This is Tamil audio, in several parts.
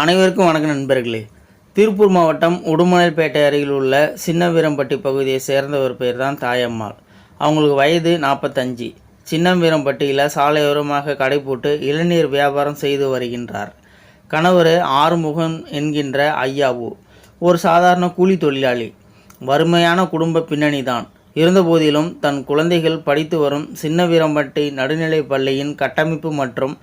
அனைவருக்கும் வணக்கம் நண்பர்களே. திருப்பூர் மாவட்டம் உடுமலைப்பேட்டை அருகில் உள்ள சின்னவீரம்பட்டி பகுதியை சேர்ந்த ஒரு பேர் தான் தாயம்மாள். அவங்களுக்கு வயது நாற்பத்தஞ்சு சின்னவீரம்பட்டியில் சாலையோரமாக கடை போட்டு இளநீர் வியாபாரம் செய்து வருகின்றார். கணவர் ஆறுமுகன் என்கின்ற ஐயாவு. ஒரு சாதாரண கூலி தொழிலாளி. வறுமையான குடும்ப பின்னணி தான் இருந்தபோதிலும் தன் குழந்தைகள் படித்து வரும் சின்னவீரம்பட்டி நடுநிலைப் பள்ளியின் கட்டமைப்பு மற்றும்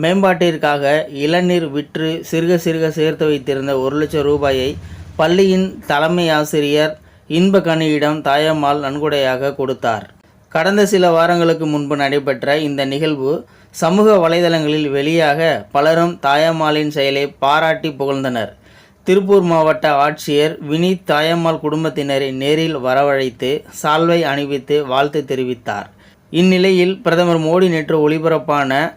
மேம்பாட்டிற்காக இளநீர் விற்று சிறுக சிறுக சேர்த்து வைத்திருந்த ஒரு லட்சம் ரூபாயை பள்ளியின் தலைமை ஆசிரியர் இன்பகனியிடம் தாயம்மாள் நன்கொடையாக கொடுத்தார். கடந்த சில வாரங்களுக்கு முன்பு நடைபெற்ற இந்த நிகழ்வு சமூக வலைதளங்களில் வெளியாக பலரும் தாயம்மாளின் செயலை பாராட்டி புகழ்ந்தனர். திருப்பூர் மாவட்ட ஆட்சியர் வினீத் தாயம்மாள் குடும்பத்தினரை நேரில் வரவழைத்து சால்வை அணிவித்து வாழ்த்து தெரிவித்தார். இந்நிலையில் பிரதமர் மோடி நேற்று ஒளிபரப்பான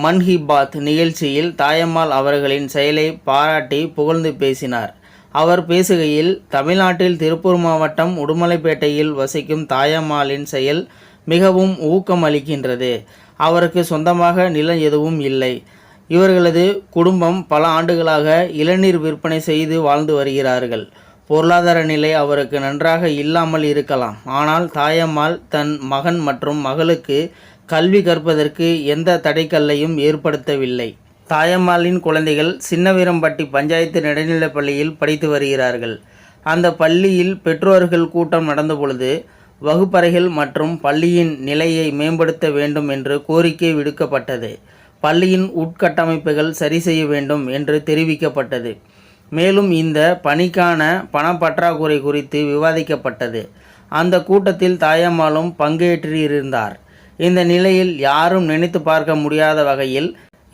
மன் ஹி பாத் நிகழ்ச்சியில் தாயம்மாள் அவர்களின் செயலை பாராட்டி புகழ்ந்து பேசினார். அவர் பேசுகையில் தமிழ்நாட்டில் திருப்பூர் மாவட்டம் உடுமலைப்பேட்டையில் வசிக்கும் தாயம்மாளின் செயல் மிகவும் ஊக்கம் அளிக்கின்றது அவருக்கு சொந்தமாக நிலம் எதுவும் இல்லை. இவர்களது குடும்பம் பல ஆண்டுகளாக இளநீர் விற்பனை செய்து வாழ்ந்து வருகிறார்கள். பொருளாதார நிலை அவருக்கு நன்றாக இல்லாமல் இருக்கலாம். ஆனால் தாயம்மாள் தன் மகன் மற்றும் மகளுக்கு கல்வி கற்பதற்கு எந்த தடைக்கல்லையும் ஏற்படுத்தவில்லை. தாயம்மாளின் குழந்தைகள் சின்னவீரம்பட்டி பஞ்சாயத்து நடுநிலைப் பள்ளியில் படித்து வருகிறார்கள். அந்த பள்ளியில் பெற்றோர்கள் கூட்டம் நடந்த பொழுது வகுப்பறைகள் மற்றும் பள்ளியின் நிலையை மேம்படுத்த வேண்டும் என்று கோரிக்கை விடுக்கப்பட்டது. பள்ளியின் உட்கட்டமைப்புகள் சரி செய்ய வேண்டும் என்று தெரிவிக்கப்பட்டது. மேலும் இந்த பணிக்கான பணப்பற்றாக்குறை குறித்து விவாதிக்கப்பட்டது. அந்த கூட்டத்தில் தாயம்மாளும் பங்கேற்றிருந்தார் இந்த நிலையில் யாரும் நினைத்து பார்க்க முடியாத வகையில்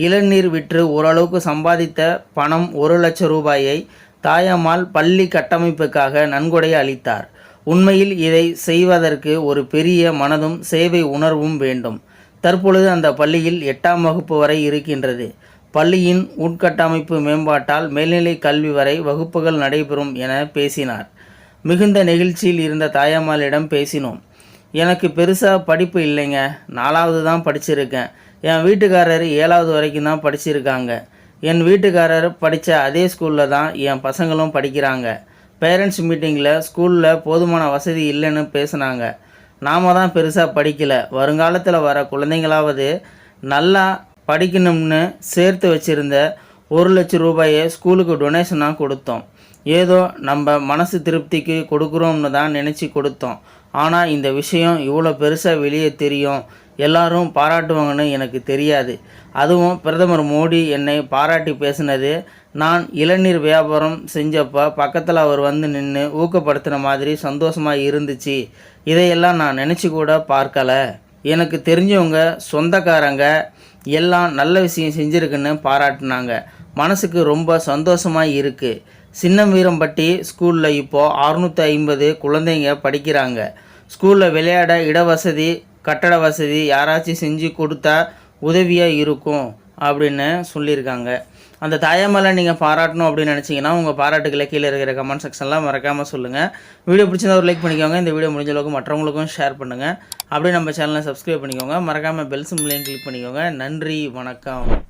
இளநீர் விற்று ஓரளவுக்கு சம்பாதித்த பணம் ஒரு லட்சம் ரூபாயை தாயம்மாள் பள்ளி கட்டமைப்புக்காக நன்கொடை அளித்தார். உண்மையில் இதை செய்வதற்கு ஒரு பெரிய மனதும் சேவை உணர்வும் வேண்டும். தற்பொழுது அந்த பள்ளியில் எட்டாம் வகுப்பு வரை இருக்கின்றது. பள்ளியின் உட்கட்டமைப்பு மேம்பாட்டால் மேல்நிலை கல்வி வரை வகுப்புகள் நடைபெறும் என பேசினார். மிகுந்த நெகிழ்ச்சியில் இருந்த தாயம்மாளிடம் பேசினோம். எனக்கு பெருசாக படிப்பு இல்லைங்க. நாலாவது தான் படிச்சிருக்கேன். என் வீட்டுக்காரர் ஏழாவது வரைக்கும் தான் படிச்சிருக்காங்க. என் வீட்டுக்காரர் படித்த அதே ஸ்கூலில் தான் என் பசங்களும் படிக்கிறாங்க. பேரண்ட்ஸ் மீட்டிங்கில் ஸ்கூலில் போதுமான வசதி இல்லைன்னு பேசுனாங்க. நாம தான் பெருசாக படிக்கலை. வருங்காலத்தில் வர குழந்தைங்களாவது நல்லா படிக்கணும்னு சேர்த்து வச்சுருந்த ஒரு லட்சம் ரூபாயை ஸ்கூலுக்கு டொனேஷனாக கொடுத்தோம். ஏதோ நம்ம மனசு திருப்திக்கு கொடுக்குறோம்னு தான் நினச்சி கொடுத்தோம். ஆனால் இந்த விஷயம் இவ்வளோ பெருசாக வெளியே தெரியும். எல்லாரும் பாராட்டுவாங்கன்னு எனக்கு தெரியாது. அதுவும் பிரதமர் மோடி என்னை பாராட்டி பேசினது நான் இளநீர் வியாபாரம் செஞ்சப்போ பக்கத்தில் அவர் வந்து நின்று ஊக்கப்படுத்தின மாதிரி சந்தோஷமாக இருந்துச்சு. இதையெல்லாம் நான் நினச்சி கூட பார்க்கலை. எனக்கு தெரிஞ்சவங்க சொந்தக்காரங்க எல்லாம் நல்ல விஷயம் செஞ்சுருக்குன்னு பாராட்டினாங்க. மனசுக்கு ரொம்ப சந்தோஷமாக இருக்குது சின்ன வீரம்பட்டி ஸ்கூலில் இப்போது அறுநூற்றி ஐம்பது குழந்தைங்க படிக்கிறாங்க. ஸ்கூலில் விளையாட இடவசதி கட்டட வசதி யாராச்சும் செஞ்சு கொடுத்தா உதவியாக இருக்கும் அப்படின்னு சொல்லியிருக்காங்க. அந்த தாயாமலை நீங்கள் பாராட்டணும் அப்படின்னு நினச்சிங்கன்னா உங்கள் பாராட்டுக்களை கீழே இருக்கிற கமெண்ட் செக்ஷன்லாம் மறக்காமல் சொல்லுங்கள் வீடியோ பிடிச்சிருந்தா ஒரு லைக் பண்ணிக்கோங்க. இந்த வீடியோ முடிஞ்ச அளவுக்கு மற்றவங்களுக்கும் ஷேர் பண்ணுங்கள் அப்படியே நம்ம சேனலை சப்ஸ்கிரைப் பண்ணிக்கோங்க. மறக்காமல் பெல் சிம்லையும் கிளிக் பண்ணிக்கோங்க. நன்றி வணக்கம்.